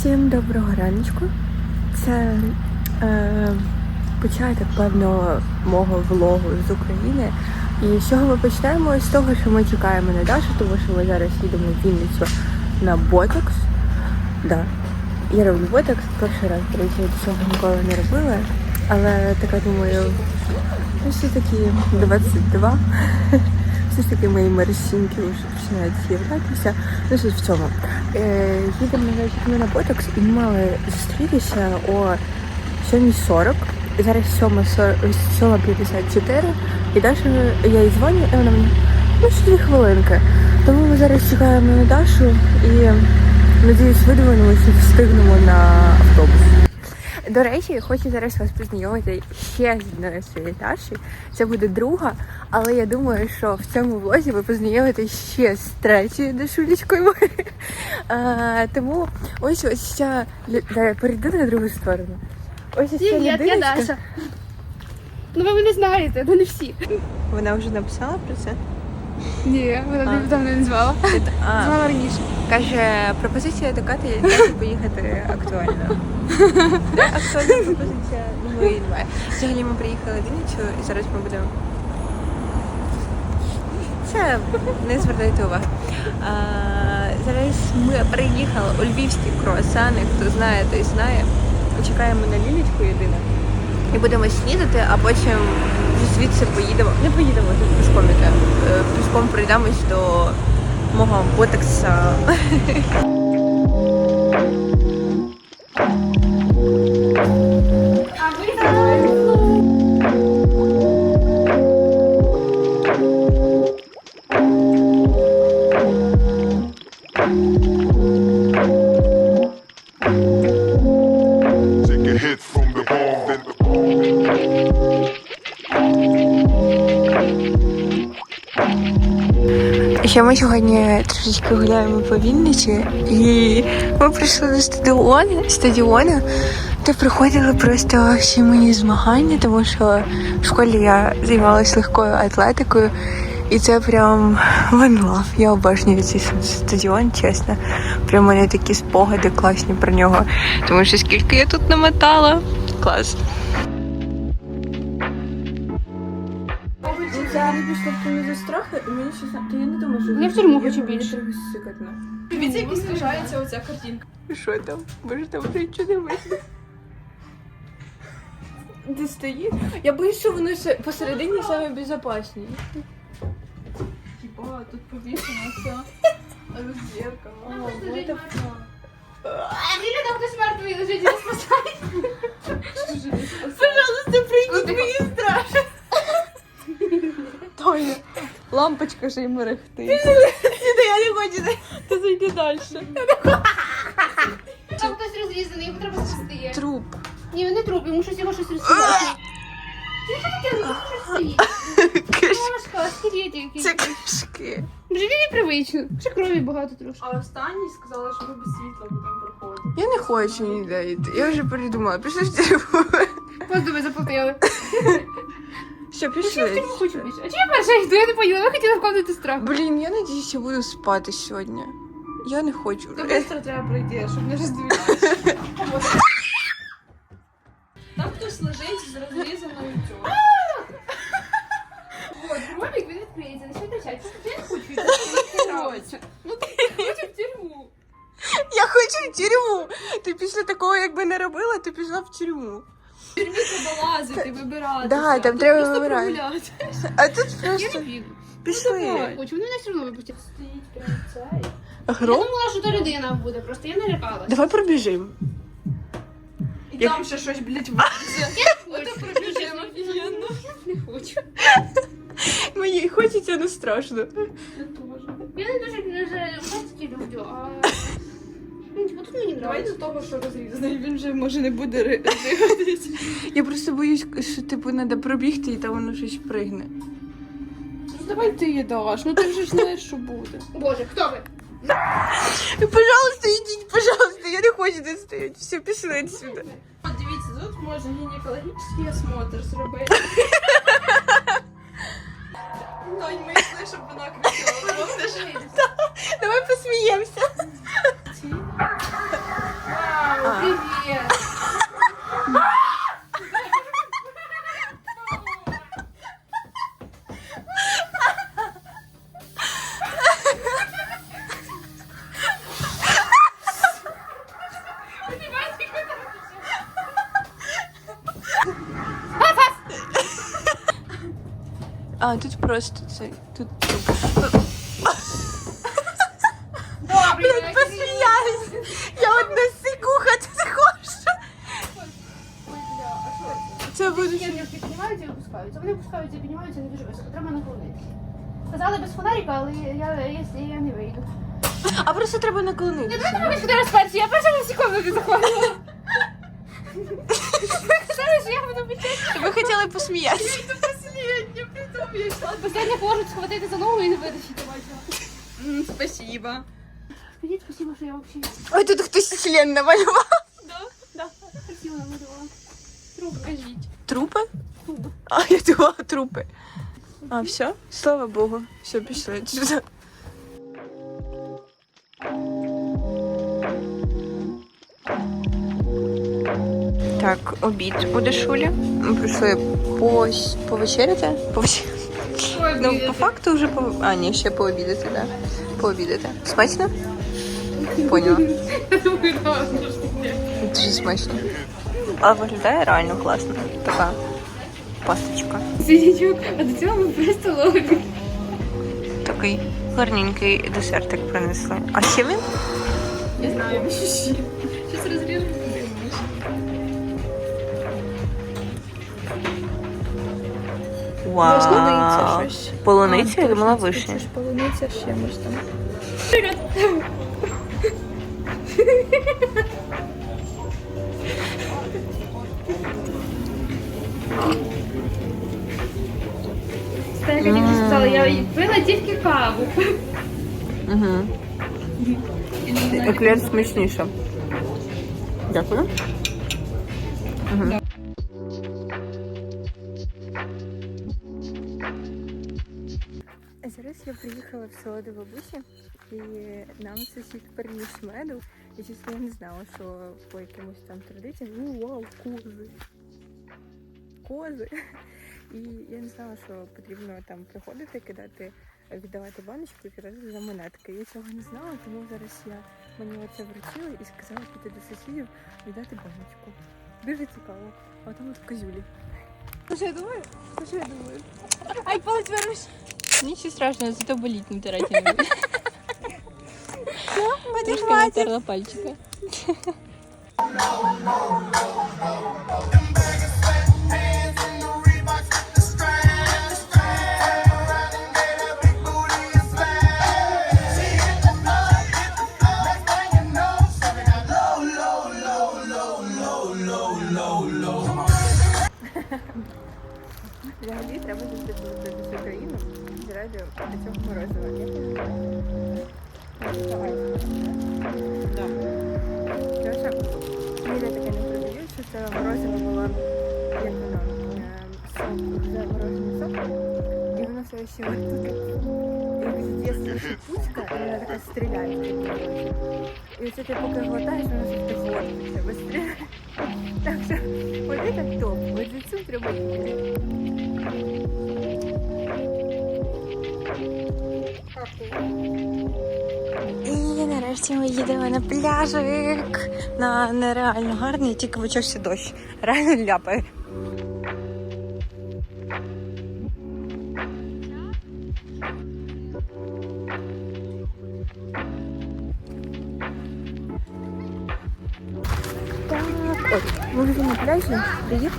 Всім доброго раночку. Це е, початок певного мого влогу з України. І з чого ми почнемо? З того, що ми чекаємо на Дашу, тому що ми зараз їдемо в Вінницю на ботокс. Да. Я роблю ботокс перший раз, до речі, цього ніколи не робила. Але така думаю, ну все таки 22. Все ж таки мої морщинки вже починають з'являтися. Ну, суть в цьому. Е, їдемо ми на ботокс і мали зустрітися о 7.40. І Зараз 7.40 7.54. І Даша, я їй дзвоню, і вона мені, ну ще дві хвилинки. Тому ми зараз чекаємо на Дашу і надіюсь, видивимося і встигнемо на автобус. До речі, хочу зараз вас познайомити ще з одною своєю Дашею. Це буде друга, але я думаю, що в цьому влозі ви познайомитесь ще з третьою Дашулечкою. А, тому ось ось ця Давай, перейди на другу сторону. Ось ось ця Привіт, я людиночка. Даша. Ну ви мене знаєте, ну не всі. Вона вже написала про це? Ні, вона давно не назвала. А, Знала раніше. каже, пропозиція до Кати Каті поїхати актуальна. Актуальна пропозиція нової немає. Взагалі ми приїхали в Вінницю і зараз ми будемо. Це не звертайте уваги. А, зараз ми приїхали у львівські круасани. Хто знає, той знає. Чекаємо на Лілічку єдине. І будемо снідати, а потім звідси поїдемо. Не поїдемо тут пішком іде. Е, Пішком прийдемось до мого ботекса. Ще ми сьогодні трошечки гуляємо по Вінниці і ми прийшли до стадіону, стадіону де приходили просто всі мої змагання, тому що в школі я займалася легкою атлетикою, і це прям love. Я обожнюю цей стадіон, чесно. Прям у мене такі спогади класні про нього. Тому що скільки я тут намотала. Клас. Пішла в за страхи, і мені щось то я не думаю, що Я в тюрму хочу більше. сикатно. Дивіться, як оця картинка. Що там? Боже, там вже нічого не видно. Ти стоїш? Я боюсь, що вони ще посередині саме безпечні. Хіба тут повішено все. Роздірка. Ліля, там хтось мертвий лежить, не спасай. Пожалуйста, прийдіть, мені. Тоня, лампочка ж й мерехти. Сюди, я не хочу. Ти зайди далі. Там хтось розрізаний, його треба зачистити. Труп. Ні, він не труп, йому щось його щось розсувати. Ти що таке? Щось стоїть. Мамашка, скелеті якісь. Це кишки. Вже не непривично. Ще крові багато трошки. А останній сказала, що ви без світла будемо проходити. Я не хочу ніде йти. Я вже передумала. Пішли в тюрму. Просто заплатили. Все, Ну, що я в пішли. тюрму хочу більше. А чи я перша йду? Я не поїла. Ви хотіли вкладати страх. Блін, я надіюсь, я буду спати сьогодні. Я не хочу. То швидко треба пройти, щоб не роздивлятися. Там хтось лежить з розрізаною цього. От, ролик він відкриється, не кричать. Я не хочу йти. Мені не нравиться. Ну ти хочеш в тюрму. Я хочу в тюрму. Ти після такого, якби не робила, ти пішла в тюрму. В тюрмі треба лазити, вибирати. Да, там треба вибирати. вибирати. А тут Я просто не піду. пішли. Не хочу, вони мене все одно випустять. Стоїть прям цей. Я Гром? думала, що то людина буде, просто я налякалась. Давай пробіжимо. І Як- там ще щось, блядь, Я не Ото хочу. пробіжимо офігенно. Я не хочу. Мені хочеться, не страшно. Я теж. Я не дуже не жорсткі люблю, а... Ну, типу, тут мені Давай до нравиться. того, що розрізаний, він вже може не буде ри-. Я просто боюсь, що типу треба пробігти і там воно щось пригне. Ну давай ти її даш, ну ти вже ж знаєш, що буде. Боже, хто ви? Пожалуйста, ідіть, пожалуйста, я не хочу тут стояти. Все, пішли сюди. От дивіться, тут можна гінекологічний осмотр зробити. Тонь, ми йшли, щоб вона кричала. Давай посміємося. Вау, А. Привіт. А, тут просто це. Тут Добре, опускаються. Вони опускаються піднімаються не дуже високо. Треба наклонитися. Сказали без фонарика, але я, я, я, я не вийду. А просто треба наклонити. Давайте ми сюди розперся, я перша на всі секунду заходила. Зараз я буду печати. Ви хотіли посміятися. Я Последня можуть схватити за ногу і не витащити, бачила. Спасибо. Скажіть спасибо, що я взагалі Ой, тут хтось член намалював. красиво намалювала. Труп, кажіть. Трупи? А, я думала, трупи. А, все? Слава Богу. Все, пішли. Так, обід буде Шуля. Ми прийшли по... повечеряти. Повечеряти. Ну, по факту вже по... А, ні, ще пообідати, так. Да. Пообідати. Смачно? Поняла. Дуже смачно. А виглядає реально класно. Така пасточка. Свічок, а до цього ми просто ловимо. Такий гарненький десертик принесли. А ще він? Я знаю, ще. Щось розріжемо. Вау. Полуниця, я думала, вишня. Полуниця з чимось там. Це я сказала, я пила тільки каву. Угу. Еклер смачніше. Дякую. Угу. Зараз я приїхала в село до бабусі, і нам сусід приніс меду. І чесно, я не знала, що по якимось там традиціям. Ну, вау, кози. Кози. І я не знала, що потрібно там приходити, кидати, віддавати баночку і кидати за монетки. Я цього не знала, тому зараз я мені оце вручили і сказала піти до сусідів віддати баночку. Дуже цікаво. А там от козюлі. Що я думаю? Що я думаю? Ай, палець вирвеш. Нічого страшного, зато боліть не буде. Трошки натерла пальчика. Шипучка, і вона така стріляє. І оце ти поки глотаєш, воно все приходить в тебе стріляє. Так що, от це топ, от за цим треба йти. І нарешті ми їдемо на пляжик. На нереально гарний, тільки почався дощ. Реально ляпає.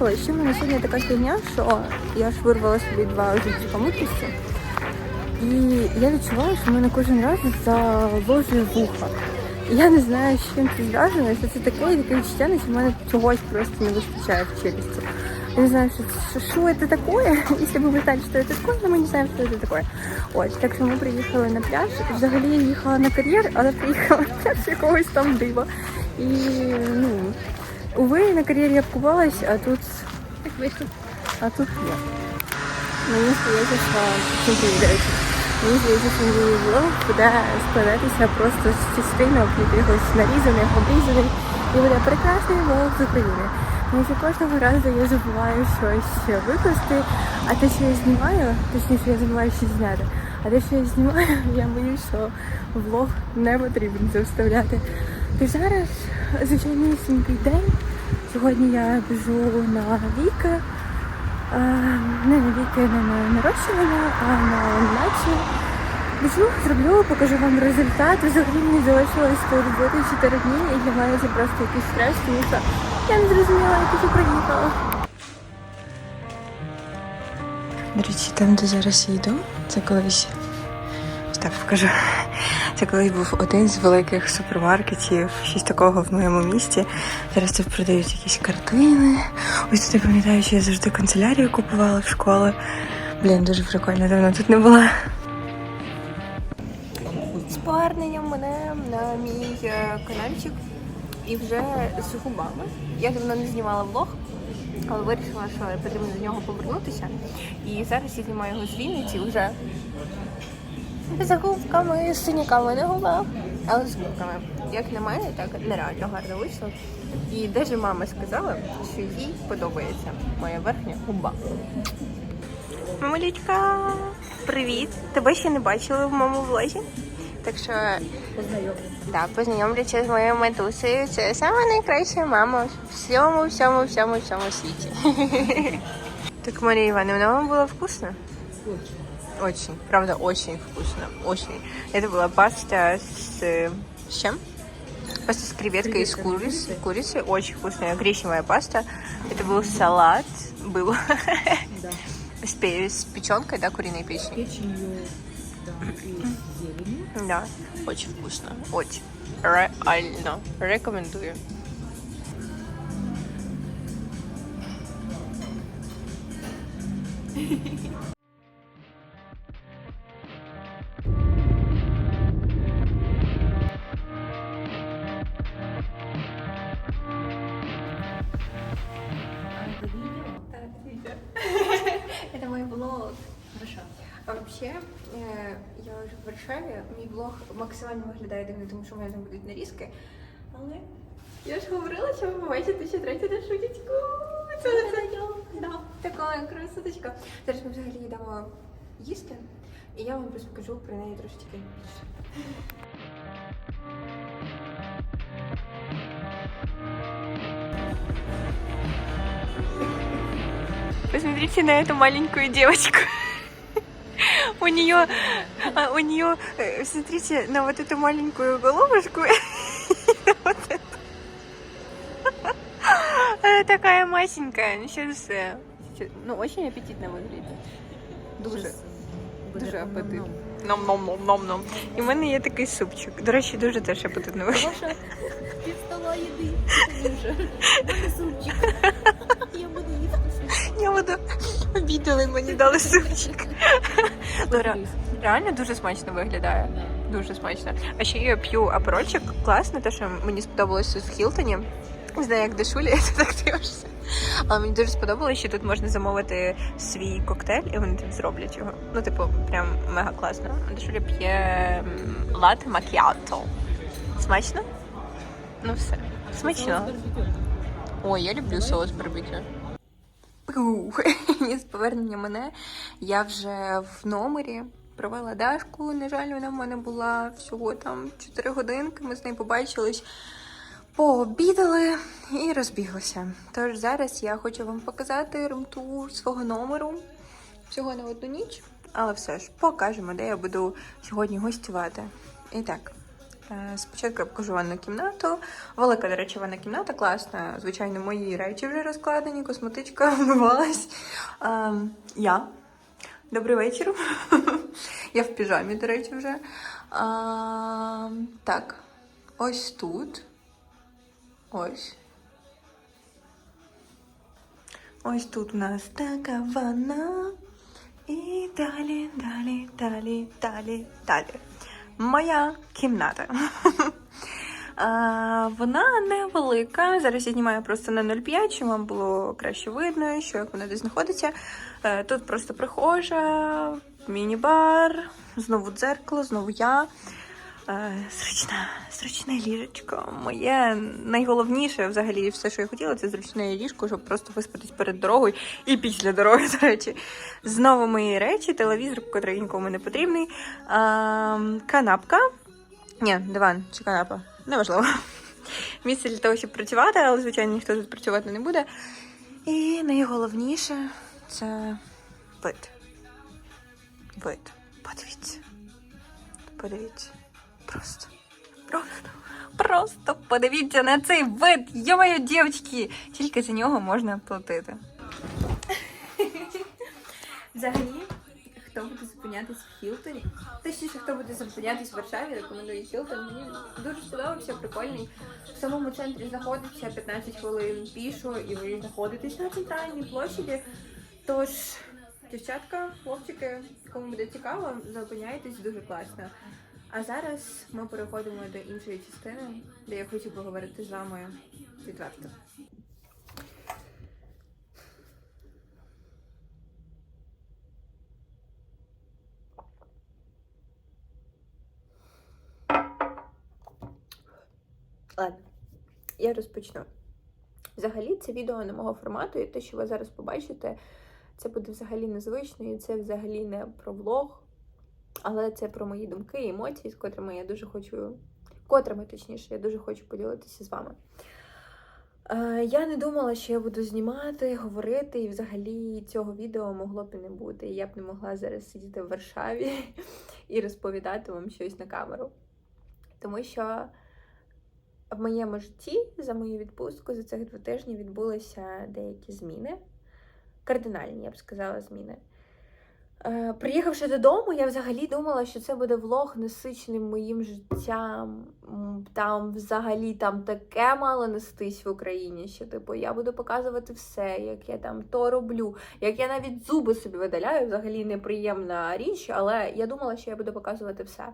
Приїхали. Ще в мене сьогодні така фігня, що я ж вирвала собі два життя мудрості. І я відчуваю, що в мене кожен раз заложує вуха. І я не знаю, з чим це зв'язано, що це таке, таке відчуття, наче в мене чогось просто не вистачає в челюсті. Я не знаю, що, що, що це таке, якщо ви знали, що це таке, але ми не знаємо, що це таке. Ось, так що ми приїхали на пляж. Взагалі я їхала на кар'єр, але приїхала на пляж якогось там дива. І, ну, уви, на кар'єрі я купалась, а тут, Так а тут ні. Мені здається, що речі. Мені здається, що мій влог буде складатися просто з частинок якихось нарізаних, обрізаних і буде прекрасний влог з України. Тому що кожного разу я забуваю щось викласти, а те, що я знімаю, точніше я забуваю щось зняти. А те, що я знімаю, я боюсь, що влог не потрібно це вставляти. Тож зараз звичайнісінький день. Сьогодні я біжу на віки. Не на віки, не на нарощування, а на ламінацію. Біжу, зроблю, покажу вам результат. Взагалі мені залишилось бути 4 дні, і для мене це просто якийсь стрес, тому що я не зрозуміла, як я приїхала. До речі, там, де зараз їду, це колись. Ось так покажу. Це колись був один з великих супермаркетів, щось такого в моєму місті. Зараз тут продають якісь картини. Ось тут я пам'ятаю, що я завжди канцелярію купувала в школи. Блін, дуже прикольно, давно тут не була. З поверненням мене на мій е, каналчик і вже з губами. Я давно не знімала влог, але вирішила, що потрібно до нього повернутися. І зараз я знімаю його з Вінниці вже з губками, з синяками на губах, але з губками. Як на мене, так нереально гарно вийшло. І навіть мама сказала, що їй подобається моя верхня губа. Мамулічка, привіт! Тебе ще не бачили в моєму влозі. Так що да, познайомлюся з моєю матусею. Це саме найкраща мама в всьому, всьому, всьому, всьому світі. Так, Марія Ивановна, вам было вкусно? Очень. Очень. Правда, очень вкусно. Очень. Это была паста с... С чем? Паста с креветкой и с курицей. Курицей. Очень вкусная. Гречневая паста. Это был салат. Был. С, пе- с печенкой, да, куриной печени. Печенью, да, и с зеленью. Да, очень вкусно. Очень. Реально. Рекомендую. влог максимально виглядає дивно, тому що в мене там будуть нарізки. Але я ж говорила, що ви побачите ще третю шутечку. Це це да, така красоточка. Зараз ми взагалі йдемо їсти, і я вам розкажу про неї трошечки більше. Посмотрите на эту маленькую девочку. У нее, а, у нее, э, смотрите на вот эту маленькую головушку. и вот эту. Она такая масенькая. Ну, сейчас, э, сейчас- ну, очень аппетитно выглядит. Дуже. Дуже апетитно. Ном-ном-ном-ном-ном. І в мене є такий супчик. До речі, дуже теж апетитно виглядає. Пів стола їди. Дуже. Буде супчик. Я буду. Я обідали, мені дали супчик. Ре- реально дуже смачно виглядає. Дуже смачно. А ще я п'ю аперольчик. Класно, те, що мені сподобалося в Хілтоні. Не знаю, як дешулі, ти так дивишся. Але мені дуже сподобалося, що тут можна замовити свій коктейль, і вони тут зроблять його. Ну, типу, прям мега класно. Дешуля п'є м, латте макіато. Смачно? Ну все. Смачно. Ой, я люблю соус барбекю. Ух, і повернення мене я вже в номері провела Дашку. На жаль, вона в мене була всього там 4 годинки. Ми з нею побачились, пообідали і розбіглися. Тож зараз я хочу вам показати румтур свого номеру всього на одну ніч, але все ж покажемо, де я буду сьогодні гостювати. І так. Е, Спочатку покажу ванну кімнату. Велика, до речі, ванна кімната класна. Звичайно, мої речі вже розкладені, косметичка вмивалась. Е, я. Добрий вечір. я в піжамі, до речі, вже. А, так, ось тут. Ось. Ось тут у нас така ванна. І далі, далі, далі, далі, далі. Моя кімната. Вона невелика. Зараз я знімаю просто на 0,5, щоб вам було краще видно, що як вона десь знаходиться. Е, Тут просто прихожа, міні-бар, знову дзеркало, знову я. Е, Зручна, зручне ліжечко. Моє найголовніше взагалі все, що я хотіла, це зручне ліжко, щоб просто виспатись перед дорогою і після дороги, до речі. Знову мої речі, телевізор, котрий нікому не потрібний. Е, канапка. Ні, диван чи канапа. Неважливо. Місце для того, щоб працювати, але, звичайно, ніхто тут працювати не буде. І найголовніше це вид. Вид. Подивіться. Подивіться. Просто. Просто. Просто подивіться на цей вид. Йо-моє, дівчатки! Тільки за нього можна платити. Взагалі, хто буде зупинятись в Хілтоні? Точніше, хто буде зупинятись в Варшаві, рекомендую Хілтон. Мені дуже сподобався, прикольний. В самому центрі знаходиться 15 хвилин пішо, і ви знаходитесь на центральній площаді. Тож, дівчатка, хлопчики, кому буде цікаво, зупиняйтесь дуже класно. А зараз ми переходимо до іншої частини, де я хочу поговорити з вами відверто. Ладно, я розпочну. Взагалі, це відео не мого формату, і те, що ви зараз побачите, це буде взагалі незвично, і це взагалі не про влог, але це про мої думки і емоції, з котрими я дуже хочу, котрими, точніше, я дуже хочу поділитися з вами. Е, Я не думала, що я буду знімати, говорити, і взагалі цього відео могло б і не бути. Я б не могла зараз сидіти в Варшаві і розповідати вам щось на камеру. Тому що в моєму житті за мою відпустку за цих два тижні відбулися деякі зміни. Кардинальні, я б сказала, зміни. Е, приїхавши додому, я взагалі думала, що це буде влог насиченим моїм життям. Там взагалі там таке мало нестись в Україні, що типу я буду показувати все, як я там то роблю, як я навіть зуби собі видаляю, взагалі неприємна річ, але я думала, що я буду показувати все.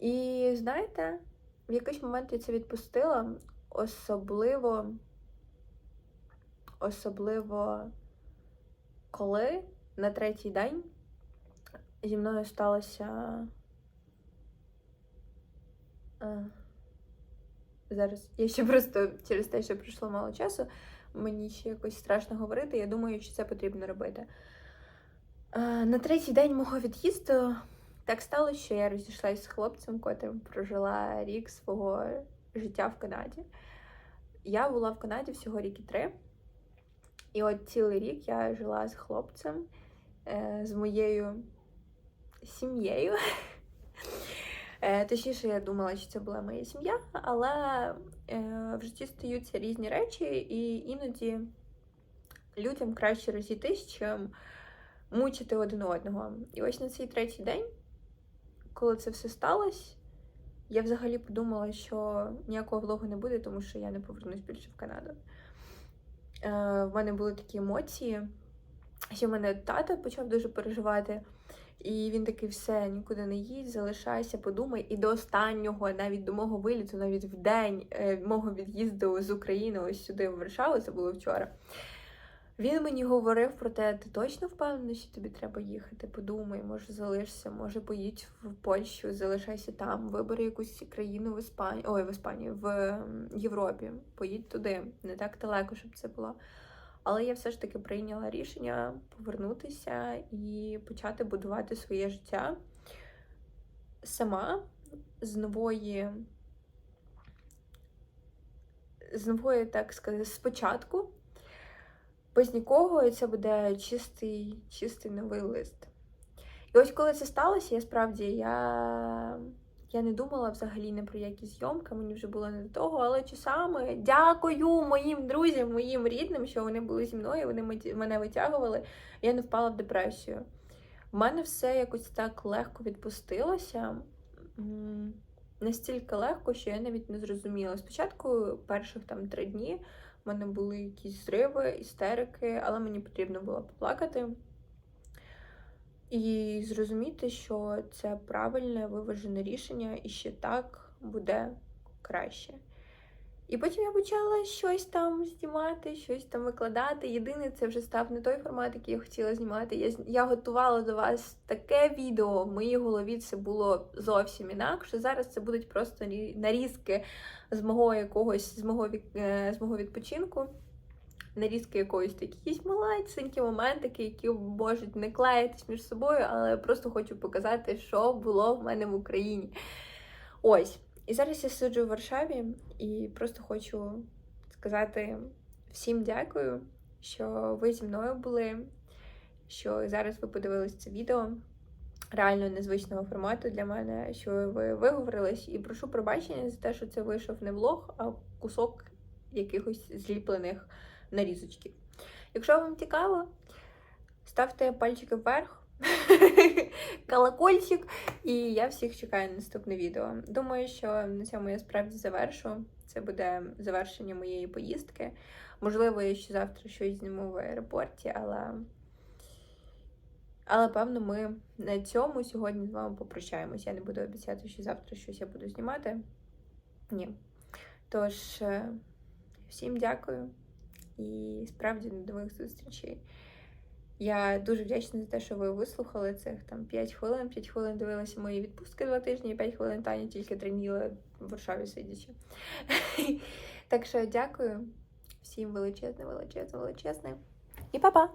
І знаєте, в якийсь момент я це відпустила, особливо, особливо коли на третій день зі мною сталося. е, Зараз я ще просто через те, що пройшло мало часу, мені ще якось страшно говорити. Я думаю, що це потрібно робити. Е, На третій день мого від'їзду так сталося, що я розійшлася з хлопцем, котрим прожила рік свого життя в Канаді. Я була в Канаді всього рік і три. І от цілий рік я жила з хлопцем, з моєю сім'єю. Е, Точніше, я думала, що це була моя сім'я, але е, в житті стаються різні речі, і іноді людям краще розійтись, чим мучити один одного. І ось на цей третій день, коли це все сталося, я взагалі подумала, що ніякого влогу не буде, тому що я не повернусь більше в Канаду. Е, в мене були такі емоції, що в мене тато почав дуже переживати. І він такий, все, нікуди не їдь, залишайся, подумай. І до останнього, навіть до мого виліту, навіть в день е, мого від'їзду з України ось сюди в Варшаву, це було вчора. Він мені говорив про те, ти точно впевнений, що тобі треба їхати? Подумай, може залишся, може поїдь в Польщу, залишайся там, вибери якусь країну в Іспанії, ой, в Іспанії, в Європі, поїдь туди, не так далеко, щоб це було. Але я все ж таки прийняла рішення повернутися і почати будувати своє життя сама з нової, з нової, так сказати, спочатку. Без нікого, і це буде чистий, чистий новий лист. І ось коли це сталося, я справді я, я не думала взагалі не про які зйомки, мені вже було не до того, але часами дякую моїм друзям, моїм рідним, що вони були зі мною, вони мене витягували, я не впала в депресію. У мене все якось так легко відпустилося. Настільки легко, що я навіть не зрозуміла. Спочатку перших там три дні в мене були якісь зриви, істерики, але мені потрібно було поплакати і зрозуміти, що це правильне виважене рішення, і ще так буде краще. І потім я почала щось там знімати, щось там викладати. Єдине, це вже став не той формат, який я хотіла знімати. Я, я готувала до вас таке відео. В моїй голові це було зовсім інакше. Зараз це будуть просто рі- нарізки з мого якогось з мого, е, з мого відпочинку. Нарізки якоїсь такі якісь малесенькі моментики, які можуть не клеїтись між собою, але я просто хочу показати, що було в мене в Україні. Ось. І зараз я сиджу в Варшаві і просто хочу сказати всім дякую, що ви зі мною були, що зараз ви подивились це відео. Реально незвичного формату для мене, що ви виговорились, і прошу пробачення за те, що це вийшов не влог, а кусок якихось зліплених нарізочків. Якщо вам цікаво, ставте пальчики вверх, колокольчик, і я всіх чекаю на наступне відео. Думаю, що на цьому я справді завершу. Це буде завершення моєї поїздки. Можливо, я ще завтра щось зніму в аеропорті, але. Але певно, ми на цьому сьогодні з вами попрощаємось. Я не буду обіцяти, що завтра щось я буду знімати. Ні. Тож, е, всім дякую і справді до нових зустрічей. Я дуже вдячна за те, що ви вислухали цих там 5 хвилин. 5 хвилин дивилися мої відпустки два тижні, і 5 хвилин Таня тільки треніла в Варшаві сидячи. Так що дякую всім величезне, величезне, величезне. І па-па!